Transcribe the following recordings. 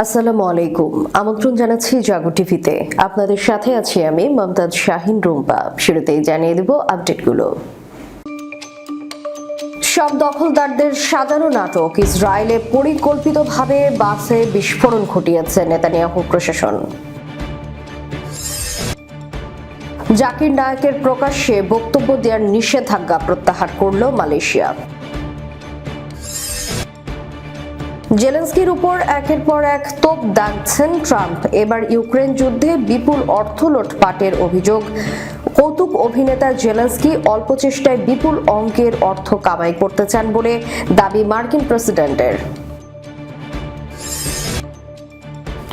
আসসালামু আলাইকুম। আমন্ত্রণ জানাচ্ছি জাগো টিভিতে। আপনাদের সাথে আছি আমি মমতাজ শাহিন রুম্পা। শুরুতেই জানিয়ে দেব আপডেটগুলো। সব দখলদারদের সাজানো নাটক। ইসরায়েলে পরিকল্পিতভাবে বাসে বিস্ফোরণ ঘটিয়েছে নেতানিয়াহু প্রশাসন। জাকির নায়কের প্রকাশ্যে বক্তব্য দেওয়ার নিষেধাজ্ঞা প্রত্যাহার করল মালয়েশিয়া। জেলেন্সকির উপর একের পর এক তোপ দাগছেন ট্রাম্প। এবার ইউক্রেন যুদ্ধে বিপুল অর্থ লোটপাটের অভিযোগ। কৌতুক অভিনেতা জেলেন্সকি অল্প চেষ্টায় বিপুল অঙ্কের অর্থ কামাই করতে চান বলে দাবি মার্কিন প্রেসিডেন্টের।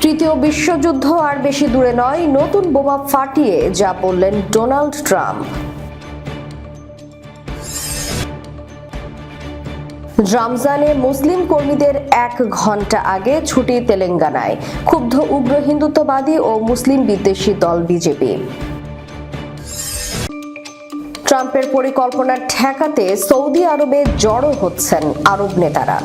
তৃতীয় বিশ্বযুদ্ধ আর বেশি দূরে নয়, নতুন বোমা ফাটিয়ে যা বললেন ডোনাল্ড ট্রাম্প। রমজানে মুসলিম কর্মীদের এক ঘণ্টা আগে ছুটি তেলেঙ্গানায়। ক্ষুব্ধ উগ্র হিন্দুত্ববাদী ও মুসলিম বিদ্বেষী দল বিজেপি। ট্রাম্পের পরিকল্পনা ঠেকাতে সৌদি আরবে জড়ো হচ্ছেন আরব নেতারা।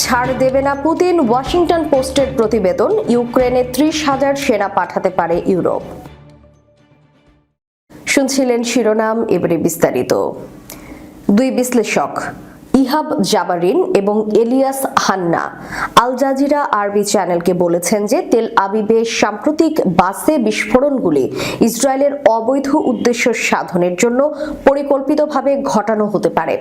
ছাড় দেবে না পুতিন, ওয়াশিংটন পোস্টের প্রতিবেদন, ইউক্রেনে ত্রিশ হাজার সেনা পাঠাতে পারে ইউরোপ। শুনছিলেন শিরোনাম এবারে বিস্তারিত। দুই বিশ্লেষক ইহাব জাবারিন এবং এলিয়াস হান্না। আল জাজিরা আরবি চ্যানেলকে বলেছেন যে তেল আবিবে সাম্প্রতিক বাসে বিস্ফোরণগুলি ইসরায়েলের অবৈধ উদ্দেশ্য সাধনের জন্য পরিকল্পিতভাবে ঘটানো হতে পারে।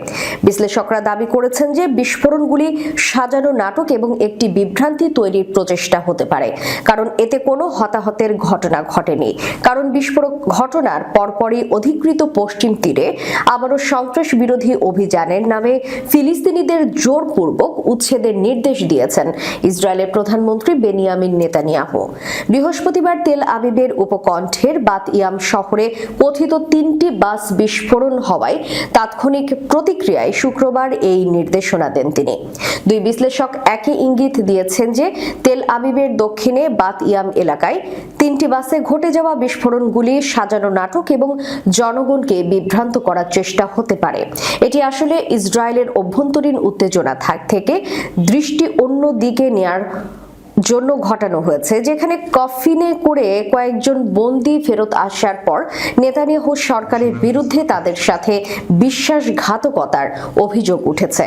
বিশ্লেষকরা দাবি করেছেন যে বিস্ফোরণগুলি সাজানো নাটক এবং একটি বিভ্রান্তি তৈরির প্রচেষ্টা হতে পারে, কারণ এতে কোনো হতাহতের ঘটনা ঘটেনি। কারণ বিস্ফোরক ঘটনার পরপরই অধিকৃত পশ্চিম তীরে আবারও সন্ত্রাস বিরোধী অভিযানের নামে ফিলিস্তিনিদের জোরপূর্বক উচ্ছেদের নির্দেশ দিয়েছেন ইসরায়েলের প্রধানমন্ত্রী বেনিয়ামিন নেতানিয়াহু। বৃহস্পতিবার তেল আবিবের উপকণ্ঠের বাত ইয়াম শহরে কথিত তিনটি বাস বিস্ফোরণ হওয়ায় তাৎক্ষণিক প্রতিক্রিয়ায় শুক্রবার এই নির্দেশনা দেন তিনি। দুই বিশ্লেষক একই ইঙ্গিত দিয়েছেন যে তেল আবিবের দক্ষিণে বাত ইয়াম এলাকায় তিনটি বাসে ঘটে যাওয়া বিস্ফোরণগুলি সাজানো নাটক এবং জনগণকে বিভ্রান্ত করার চেষ্টা হতে পারে। এটি আসলে ইসরায়েলের অভ্যন্তরীণ উত্তেজনা থাক থেকে দৃষ্টি অন্য দিকে নেয়ার জন্য ঘটানো হয়েছে, যেখানে কফিনে করে কয়েকজন বন্দি ফেরত আসার পর নেতানিয়াহু সরকারের বিরুদ্ধে তাদের সাথে বিশ্বাসঘাতকতার অভিযোগ উঠেছে।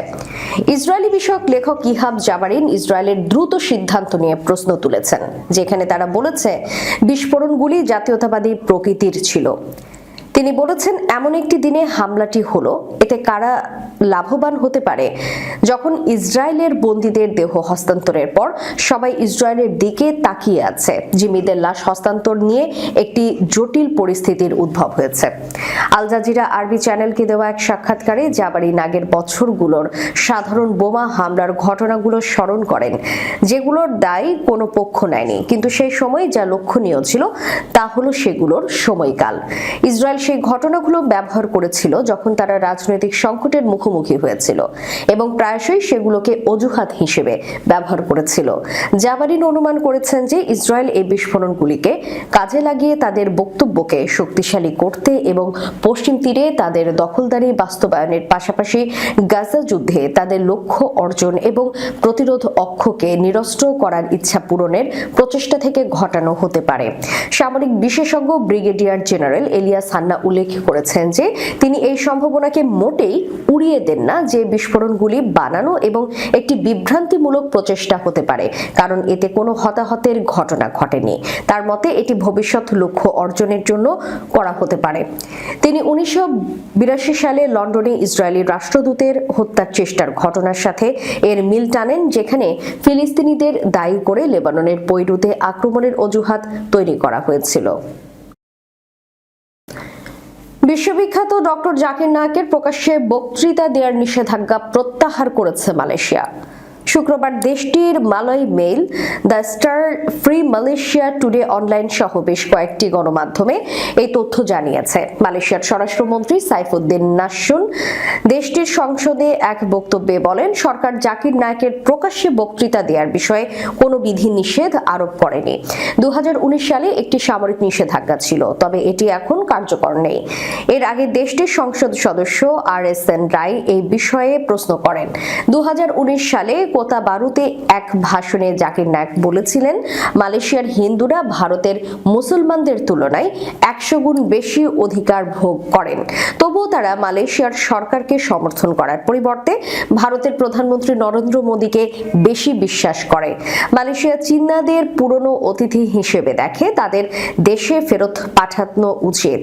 ইসরায়েলি বিষয়ক লেখক ইহাব জাবারিন ইসরায়েলের দ্রুত সিদ্ধান্ত নিয়ে প্রশ্ন তুলেছেন, যেখানে তারা বলেছে, বিস্ফোরণগুলি জাতীয়তাবাদী প্রকৃতির ছিল। তিনি বলেছেন, এমন একটি দিনে হামলাটি হলো। এতে কারা লাভবান হতে পারে? যখন ইসরায়েলের বন্দীদের দেহ হস্তান্তরের পর সবাই ইসরায়েলের দিকে তাকিয়ে আছে জিমিদের লাশ হস্তান্তর নিয়ে একটি জটিল পরিস্থিতির উদ্ভব হয়েছে। আল জাজিরা আরবি চ্যানেলকে দেওয়া এক সাক্ষাৎকারে জাবারি নাগের বছরগুলোর সাধারণ বোমা হামলার ঘটনাগুলো স্মরণ করেন, যেগুলোর দায় কোনো পক্ষ নেয়নি। কিন্তু সেই সময় যা লক্ষণীয় ছিল, তা হলো সেগুলোর সময়কাল। ইসরায়েল সেই ঘটনাগুলো ব্যবহার করেছিল যখন তারা রাজনৈতিক সংকটের মুখোমুখি হয়েছিল এবং প্রায়শই সেগুলোকে অজুহাত হিসেবে ব্যবহার করেছিল। জাবারিন অনুমান করেছেন যে ইসরায়েল এই বিস্ফোরণগুলিকে কাজে লাগিয়ে তাদের বক্তব্যকে শক্তিশালী করতে এবং পশ্চিম তীরে তাদের দখলদারি বাস্তবায়নের পাশাপাশি গাজা যুদ্ধে তাদের লক্ষ্য অর্জন এবং প্রতিরোধ অক্ষকে নিরস্ত্র করার ইচ্ছা পূরণের প্রচেষ্টা থেকে ঘটানো হতে পারে। সামরিক বিশেষজ্ঞ ব্রিগেডিয়ার জেনারেল এলিয়াস হান্না উল্লেখ করেছেন যে তিনি এই সম্ভাবনাকে মোটেই উড়িয়ে দেন না যে বিস্ফোরণগুলি বানানো এবং একটি বিভ্রান্তিমূলক প্রচেষ্টা হতে পারে, কারণ এতে কোনো হতাহতের ঘটনা ঘটেনি। তার মতে, এটি ভবিষ্যৎ লক্ষ্য অর্জনের জন্য করা হতে পারে। তিনি উনিশশো বিরাশি সালে লন্ডনে ইসরায়েলি রাষ্ট্রদূতের হত্যার চেষ্টার ঘটনার সাথে এর মিল টানেন, যেখানে ফিলিস্তিনিদের দায়ী করে লেবাননের বৈরুতে আক্রমণের অজুহাত তৈরি করা হয়েছিল। বিশ্ববিখ্যাত ডক্টর জাকির নায়কের প্রকাশ্যে বক্তৃতা দেওয়ার নিষেধাজ্ঞা প্রত্যাহার করেছে মালয়েশিয়া। শুক্রবার দেশটির Malay Mail, the Star Free Malaysia Today online সহ বেশ কয়েকটি গণমাধ্যমে এই তথ্য জানিয়েছে। মালয়েশিয়ার স্বরাষ্ট্রমন্ত্রী সাইফুদ্দিন নাসুন দেশটির সংসদে এক বক্তব্যে বলেন, সরকার জাকির নায়কের প্রকাশ্যে বক্তৃতা দেওয়ার বিষয়ে কোনো বিধি নিষেধ আরোপ করেনি। দু হাজার উনিশ সালে একটি সামরিক নিষেধাজ্ঞা ছিল, তবে এটি এখন কার্যকর নেই। এর আগে দেশটির সংসদ সদস্য আর এস এন রায় এই বিষয়ে প্রশ্ন করেন। দু হাজার উনিশ সালে কোতা বারুতে এক ভাষণে জাকির নায়ক বলেছিলেন, মালয়েশিয়ার হিন্দুরা ভারতের মুসলমানদের তুলনায় একশো গুণ বেশি অধিকার ভোগ করেন। তবুও তারা মালয়েশিয়ার সরকারকে সমর্থন করার পরিবর্তে ভারতের প্রধানমন্ত্রী নরেন্দ্র মোদীকে বেশি বিশ্বাস করে। মালয়েশিয়া চীনাদের পুরনো অতিথি হিসেবে দেখে তাদের দেশে ফেরত পাঠানো উচিত।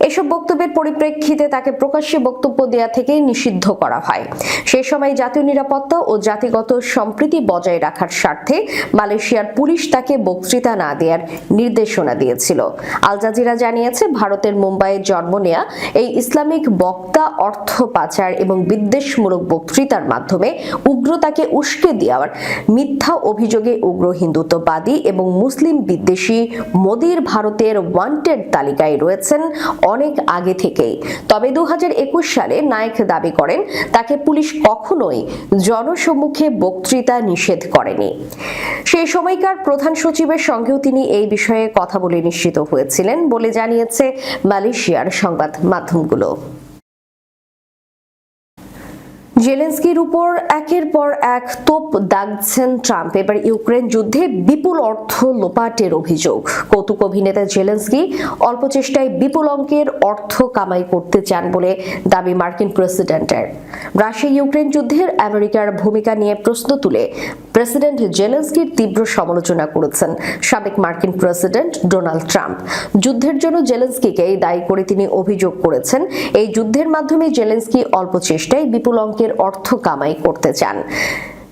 এসব বক্তব্যের পরিপ্রেক্ষিতে তাকে প্রকাশ্যে বক্তব্য দেয়া থেকে নিষিদ্ধ করা হয়। সেই সময় জাতীয় নিরাপত্তা ও জাতিগত সম্প্রীতি বজায় রাখার স্বার্থে মালয়েশিয়ার পুলিশ তাকে বক্তৃতা না দেওয়ার নির্দেশনা দিয়েছিল। আল জাজিরা জানিয়েছে, ভারতের মুম্বাইয়ে জন্ম নেয়া এই ইসলামিক বক্তা অর্থ পাচার এবং বিদ্বেষমূলক বক্তৃতার মাধ্যমে উগ্রতাকে উস্কে দেওয়ার মিথ্যা অভিযোগে উগ্র হিন্দুত্ববাদী এবং মুসলিম বিদ্বেষী মোদীর ভারতের ওয়ান্টেড তালিকায় রয়েছেন অনেক আগে থেকেই। তবে দুই হাজার একুশ সালে নায়েক দাবি করেন, তাকে পুলিশ কখনোই জনসম্মুখে বক্তৃতা নিষেধ করেনি। সেই সময়কার প্রধান সচিবের সঙ্গেও তিনি এই বিষয়ে কথা বলে নিশ্চিত হয়েছিলেন বলে জানিয়েছে মালয়েশিয়ার সংবাদ মাধ্যমগুলো। জেলেন্সকির উপর একের পর এক তোপ দাগছেন ট্রাম্প। এবার ইউক্রেন যুদ্ধে বিপুল অর্থ লোপাটের অভিযোগ। কৌতুক অভিনেতা জেলেন্সকি অল্প চেষ্টায় বিপুল অঙ্কের অর্থ কামাই করতে চান বলে দাবি মার্কিন প্রেসিডেন্টের। রাশিয়া ইউক্রেন যুদ্ধের আমেরিকার ভূমিকা নিয়ে প্রশ্ন তুলে প্রেসিডেন্ট জেলেন্সকির তীব্র সমালোচনা করেছেন সাবেক মার্কিন প্রেসিডেন্ট ডোনাল্ড ট্রাম্প। যুদ্ধের জন্য জেলেন্সকিকে দায়ী করে তিনি অভিযোগ করেছেন, এই যুদ্ধের মাধ্যমে জেলেন্সকি অল্প চেষ্টায় বিপুল অঙ্কের অর্থ কামাই করতে চান।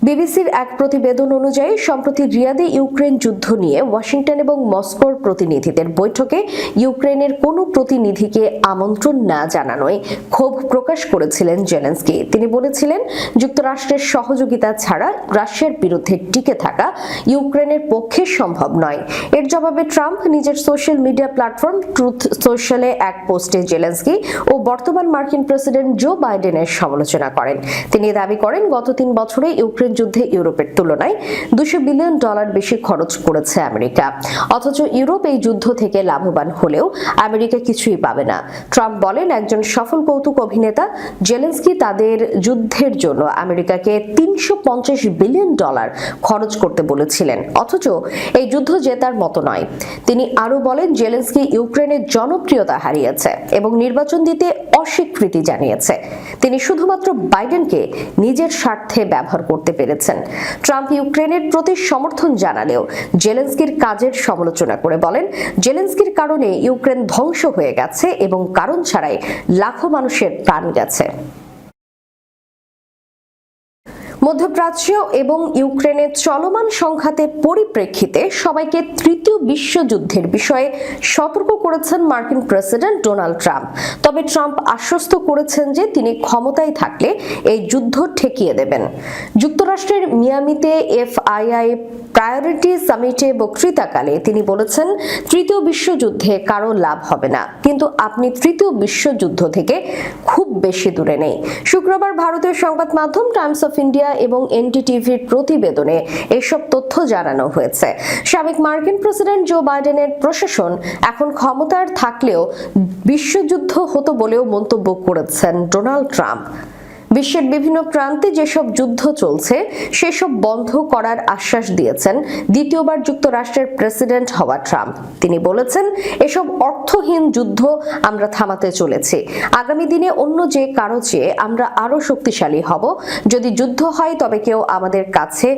বিবিসির এক প্রতিবেদন অনুযায়ী, সম্প্রতি রিয়াদে ইউক্রেন যুদ্ধ নিয়ে ওয়াশিংটন এবং মস্কোর প্রতিনিধিদের বৈঠকে ইউক্রেনের কোনো প্রতিনিধিকে আমন্ত্রণ না জানানোয় ক্ষোভ প্রকাশ করেছিলেন জেলেন্সকি। তিনি বলেছিলেন, যুক্তরাষ্ট্রের সহযোগিতা ছাড়া রাশিয়ার বিরুদ্ধে টিকে থাকা ইউক্রেনের পক্ষে সম্ভব নয়। এর জবাবে ট্রাম্প নিজের সোশ্যাল মিডিয়া প্ল্যাটফর্ম ট্রুথ সোশ্যালে এক পোস্টে জেলেন্সকি ও বর্তমান মার্কিন প্রেসিডেন্ট জো বাইডেনের সমালোচনা করেন। তিনি দাবি করেন, গত তিন বছরে ইউক্রেন যুদ্ধে ইউরোপের তুলনায় দুশো বিলিয়ন ডলার বেশি খরচ করেছে আমেরিকা। অথচ ইউরোপ এই যুদ্ধ থেকে লাভবান হলেও আমেরিকা কিছুই পাবে না। ট্রাম্প বলেন, একজন সফল কৌতুক অভিনেতা জেলেন্সকি তাদের যুদ্ধের জন্য আমেরিকাকে তিনশো পঞ্চাশ বিলিয়ন ডলার খরচ করতে বলেছিলেন। অথচ এই যুদ্ধ জেতার মতো নয়। তিনি আরও বলেন, জেলেন্সকি ইউক্রেনের জনপ্রিয়তা হারিয়েছে এবং নির্বাচন দিতে অস্বীকৃতি জানিয়েছে। তিনি শুধুমাত্র বাইডেনকে নিজের স্বার্থে ব্যবহার করতে পেরেছেন। ট্রাম্প ইউক্রেনের প্রতি সমর্থন জানালেও জেলেন্সকির কাজের সমালোচনা করে বলেন, জেলেন্সকির কারণে ইউক্রেন ধ্বংস হয়ে গেছে এবং কারণ ছাড়াই লাখো মানুষের প্রাণ গেছে। মধ্যপ্রাচ্য এবং ইউক্রেনের চলমান সংঘাতের পরিপ্রেক্ষিতে সবাইকে তৃতীয় বিশ্বযুদ্ধের বিষয়ে সতর্ক করেছেন মার্কিন প্রেসিডেন্ট ডোনাল্ড ট্রাম্প। তবে ট্রাম্প আশ্বস্ত করেছেন যে তিনি ক্ষমতায় থাকলে এই যুদ্ধ ঠেকিয়ে দেবেন। যুক্তরাষ্ট্রের মিয়ামিতে এফআইআই প্রায়োরিটি সামিটে বক্তৃতাকালে তিনি বলেছেন, তৃতীয় বিশ্বযুদ্ধে কারও লাভ হবে না। কিন্তু আপনি তৃতীয় বিশ্বযুদ্ধ থেকে খুব বেশি দূরে নেই। শুক্রবার ভারতীয় সংবাদ মাধ্যম টাইমস অফ ইন্ডিয়া এবং এনডিটিভির প্রতিবেদনে এসব তথ্য জানানো হয়েছে। সাবেক মার্কিন প্রেসিডেন্ট জো বাইডেনের প্রশাসন এখন ক্ষমতার থাকলেও বিশ্বযুদ্ধ হতো বলেও মন্তব্য করেছেন ডোনাল্ড ট্রাম্প। বিশ্বের বিভিন্ন প্রান্তে যেসব যুদ্ধ চলছে, সেসব বন্ধ করার আশ্বাস দিয়েছেন দ্বিতীয়বার যুক্তরাষ্ট্রের প্রেসিডেন্ট হওয়া ট্রাম্প। তিনি বলেছেন, এসব অর্থহীন যুদ্ধ আমরা থামাতে চলেছি। আগামী দিনে অন্য যে কারও চেয়ে আমরা আরও শক্তিশালী হব। যদি যুদ্ধ হয়, তবে কেউ আমাদের কাছে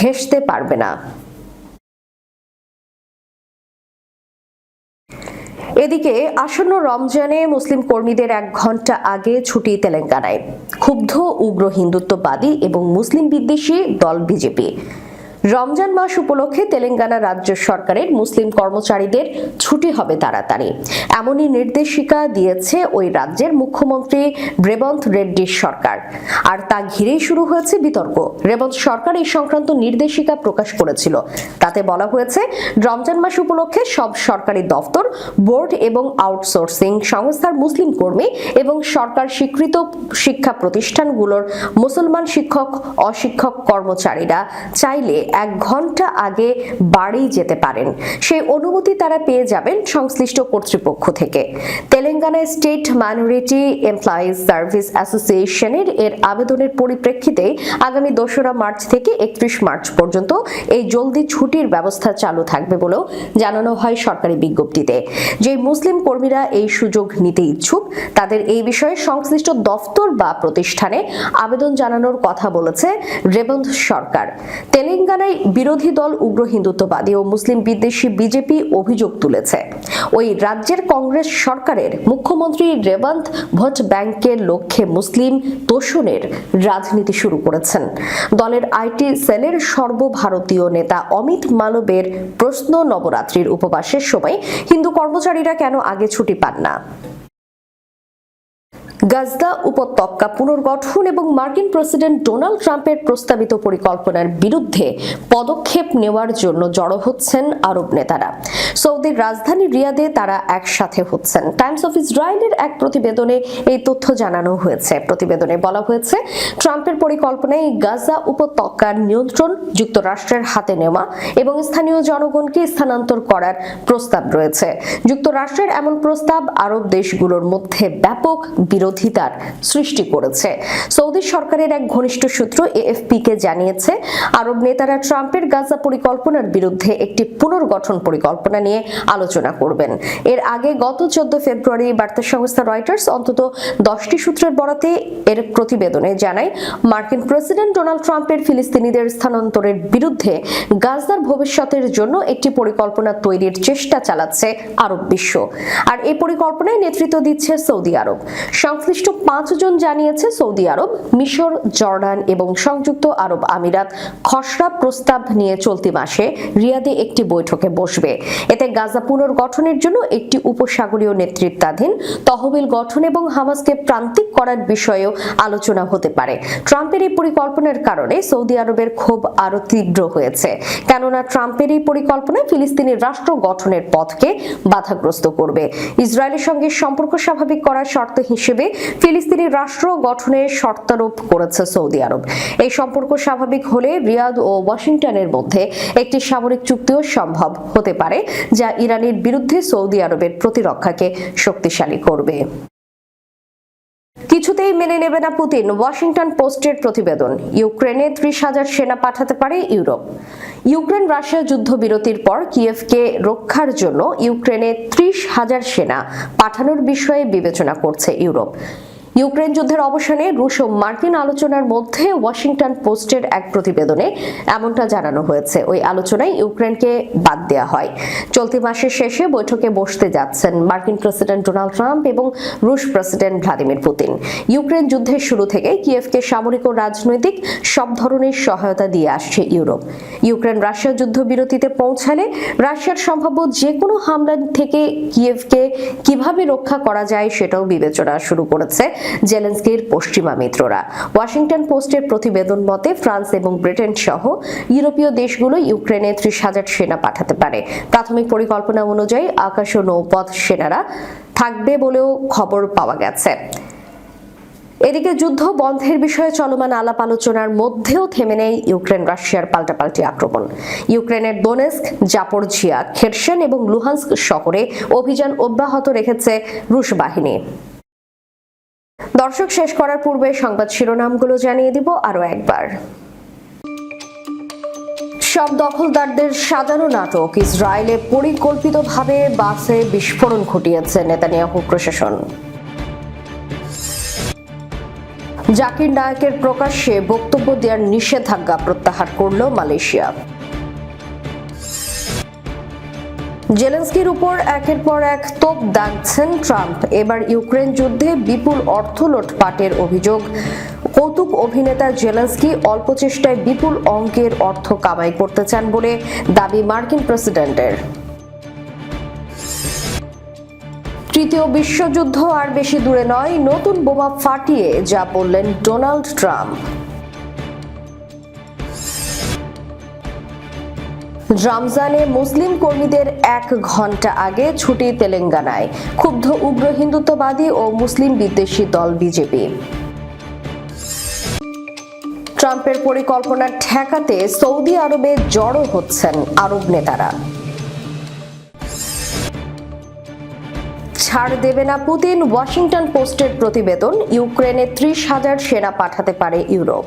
ঘেঁষতে পারবে না। এদিকে আসন্ন রমজানে মুসলিম কর্মীদের এক ঘণ্টা আগে ছুটি তেলেঙ্গানায়। ক্ষুব্ধ উগ্র হিন্দুত্ববাদী এবং মুসলিম বিদ্বেষী দল বিজেপি। রমজান মাস উপলক্ষে তেলেঙ্গানা রাজ্য সরকারের মুসলিম কর্মচারীদের ছুটি হবে তাড়াতাড়ি। এমনই নির্দেশিকা দিয়েছে ওই রাজ্যের মুখ্যমন্ত্রী রেবন্ত রেড্ডির সরকার। আর তা ঘিরেই শুরু হয়েছে বিতর্ক। রেবন্ত সরকার এই সংক্রান্ত নির্দেশিকা প্রকাশ করেছিল। তাতে বলা হয়েছে, রমজান মাস উপলক্ষে সব সরকারি দফতর, বোর্ড এবং আউটসোর্সিং সংস্থার মুসলিম কর্মী এবং সরকার স্বীকৃত শিক্ষা প্রতিষ্ঠানগুলোর মুসলমান শিক্ষক, অশিক্ষক কর্মচারীরা চাইলে এক ঘণ্টা আগে বাড়ি যেতে পারেন। সেই অনুমতি তারা পেয়ে যাবেন সংশ্লিষ্ট কর্তৃপক্ষ থেকে। Telangana state minority employees service অ্যাসোসিয়েশনের এর আবেদনের পরিপ্রেক্ষিতে আগামী দোসরা মার্চ থেকে একত্রিশ মার্চ পর্যন্ত এই জলদি ছুটির ব্যবস্থা চালু থাকবে বলেও জানানো হয় সরকারি বিজ্ঞপ্তিতে। যে মুসলিম কর্মীরা এই সুযোগ নিতে ইচ্ছুক, তাদের এই বিষয়ে সংশ্লিষ্ট দফতর বা প্রতিষ্ঠানে আবেদন জানানোর কথা বলেছে রেবন্ধ সরকার। তেলেঙ্গানায় বিরোধী দল উগ্র হিন্দুত্ববাদী ও মুসলিম বিদ্বেষী বিজেপি অভিযোগ তুলেছে। ওই রাজ্যের কংগ্রেস সরকারের মুখ্যমন্ত্রী রেবন্ত ভোট ব্যাংকের লক্ষ্যে মুসলিম তোষণের রাজনীতি শুরু করেছেন। দলের আইটি সেলের সর্বভারতীয় নেতা অমিত মালবের প্রশ্ন নবরাত্রির উপবাসের সময় হিন্দু কর্মচারীরা কেন আগে ছুটি পান না? গাজদা উপত্যকা পুনর্গঠন এবং মার্কিন প্রেসিডেন্ট ডোনাল্ড ট্রাম্পের প্রস্তাবিত পরিকল্পনার বিরুদ্ধে পদক্ষেপ নেওয়ার জন্য জড়ো হচ্ছেন আরব নেতারা। সৌদির রাজধানী রিয়াদে তারা একসাথে হচ্ছেন। টাইমস অফ ইসরায়েলের এক প্রতিবেদনে এই তথ্য জানানো হয়েছে। প্রতিবেদনে বলা হয়েছে, ট্রাম্পের পরিকল্পনায় গাজা উপত্যকার নিয়ন্ত্রণ, যুক্তরাষ্ট্রের হাতে নেওয়া এবং স্থানীয় জনগণকে স্থানান্তর করার প্রস্তাব রয়েছে। যুক্তরাষ্ট্রের এমন প্রস্তাব আরব দেশগুলোর মধ্যে ব্যাপক বিরোধিতার সৃষ্টি করেছে। সৌদি সরকারের এক ঘনিষ্ঠ সূত্র এএফপি কে জানিয়েছে, আরব নেতারা ট্রাম্পের গাজা পরিকল্পনার বিরুদ্ধে একটি পুনর্গঠন পরিকল্পনা নিয়ে আলোচনা করবেন। এর আগে গত চোদ্দ ফেব্রুয়ারি বার্তা সংস্থা রয়টার্স অন্তত দশটি সূত্রের বরাতে এর প্রতিবেদনে জানায়, মার্কিন প্রেসিডেন্ট ডোনাল্ড ট্রাম্পের ফিলিস্তিনিদের স্থানান্তরের বিরুদ্ধে গাজদার ভবিষ্যতের জন্য একটি পরিকল্পনা তৈরির চেষ্টা চালাচ্ছে আরব বিশ্ব। আর এই পরিকল্পনায় নেতৃত্ব দিচ্ছে সৌদি আরব। সংশ্লিষ্ট পাঁচজন জানিয়েছে সৌদি আরব, মিশর, জর্ডান এবং সংযুক্ত আরব আমিরাত খসড়া প্রস্তাব নিয়ে চলতি মাসে রিয়াদে একটি বৈঠকে বসবে। এতে গাজা পুনর্গঠনের জন্য একটি উপসাগরীয় নেতৃত্বাধীন তহবিল গঠন এবং হামাসকে প্রান্তিক করার বিষয়েও আলোচনা হতে পারে। ট্রাম্পের এই পরিকল্পনার কারণে সৌদি আরবের ক্ষোভ আরও তীব্র হয়েছে। কেননা ট্রাম্পের এই পরিকল্পনা ফিলিস্তিনি রাষ্ট্র গঠনের পথকে বাধাগ্রস্ত করবে। ইসরায়েলের সঙ্গে সম্পর্ক স্বাভাবিক করার শর্ত হিসেবে ফিলিস্তিনি রাষ্ট্র গঠনের শর্তারোপ করেছে সৌদি আরব। এই সম্পর্ক স্বাভাবিক হলে রিয়াদ ও ওয়াশিংটনের মধ্যে একটি সামরিক চুক্তিও সম্ভব হতে পারে, যা ইরানের বিরুদ্ধে সৌদি আরবের প্রতিরক্ষাকে শক্তিশালী করবে। কিছুতেই মেনে নেবে না পুতিন। ওয়াশিংটন পোস্টের প্রতিবেদন। ইউক্রেনে ত্রিশ হাজার সেনা পাঠাতে পারে ইউরোপ। ইউক্রেন রাশিয়া যুদ্ধবিরতির পর কিয়েভকে রক্ষার জন্য ইউক্রেনে ত্রিশ হাজার সেনা পাঠানোর বিষয়ে বিবেচনা করছে ইউরোপ। ইউক্রেন যুদ্ধের অবসানে রুশ ও মার্কিন আলোচনার মধ্যে ওয়াশিংটন পোস্টের এক প্রতিবেদনে এমনটা জানানো হয়েছে। ওই আলোচনায় ইউক্রেনকে বাদ দেওয়া হয়। চলতি মাসের শেষে বৈঠকে বসতে যাচ্ছেন মার্কিন প্রেসিডেন্ট ডোনাল্ড ট্রাম্প এবং রুশ প্রেসিডেন্ট ভ্লাদিমির পুতিন। ইউক্রেন যুদ্ধের শুরু থেকে কিয়েভকে সামরিক ও রাজনৈতিক সব ধরনের সহায়তা দিয়ে আসছে ইউরোপ। ইউক্রেন রাশিয়া যুদ্ধবিরতিতে পৌঁছালে রাশিয়ার সম্ভাব্য যে কোনো হামলা থেকে কিয়েভকে কীভাবে রক্ষা করা যায় সেটাও বিবেচনা শুরু করেছে জেলেন্সকির পশ্চিমা মিত্ররা। ওয়াশিংটন পোস্টের প্রতিবেদন মতে, ফ্রান্স এবং ব্রিটেন সহ ইউরোপীয় দেশগুলো ইউক্রেনে ত্রিশ হাজার সেনা পাঠাতে পারে। প্রাথমিক পরিকল্পনা অনুযায়ী আকাশ ও নৌপথ সেনারা থাকবে বলেও খবর পাওয়া গেছে। এদিকে যুদ্ধ বন্ধের বিষয়ে চলমান আলাপ আলোচনার মধ্যেও থেমে নেই ইউক্রেন রাশিয়ার পাল্টাপাল্টি আক্রমণ। ইউক্রেনের দোনেস্ক জাপরঝিয়া খেরসেন এবং লুহান্স্ক শহরে অভিযান অব্যাহত রেখেছে রুশ বাহিনী। দর্শক শেষ করার পূর্বে সংবাদ শিরোনামগুলো জানিয়ে দিব আরও একবার। সব দখলদারদের সাজানো নাটক, ইসরায়েলে পরিকল্পিতভাবে বাসে বিস্ফোরণ ঘটিয়েছে নেতানিয়াহু প্রশাসন। জাকির নায়কের প্রকাশ্যে বক্তব্য দেওয়ার নিষেধাজ্ঞা প্রত্যাহার করল মালয়েশিয়া। জেলেন্সকির উপর একের পর এক তোপ দাগছেন ট্রাম্প। এবার ইউক্রেন যুদ্ধে বিপুল অর্থ লোটপাটের অভিযোগ। কৌতুক অভিনেতা জেলেন্সকি অল্প চেষ্টায় বিপুল অঙ্কের অর্থ কামাই করতে চান বলে দাবি মার্কিন প্রেসিডেন্টের। তৃতীয় বিশ্বযুদ্ধ আর বেশি দূরে নয়, নতুন বোমা ফাটিয়ে যা বললেন ডোনাল্ড ট্রাম্প। রমজানে মুসলিম কর্মীদের এক ঘণ্টা আগে ছুটি তেলেঙ্গানায়। ক্ষুব্ধ উগ্র হিন্দুত্ববাদী ও মুসলিম বিদ্বেষী দল বিজেপি। ট্রাম্পের পরিকল্পনা ঠেকাতে সৌদি আরবে জড়ো হচ্ছেন আরব নেতারা। ছাড় দেবে না পুতিন, ওয়াশিংটন পোস্টের প্রতিবেদন, ইউক্রেনে ত্রিশ হাজার সেনা পাঠাতে পারে ইউরোপ।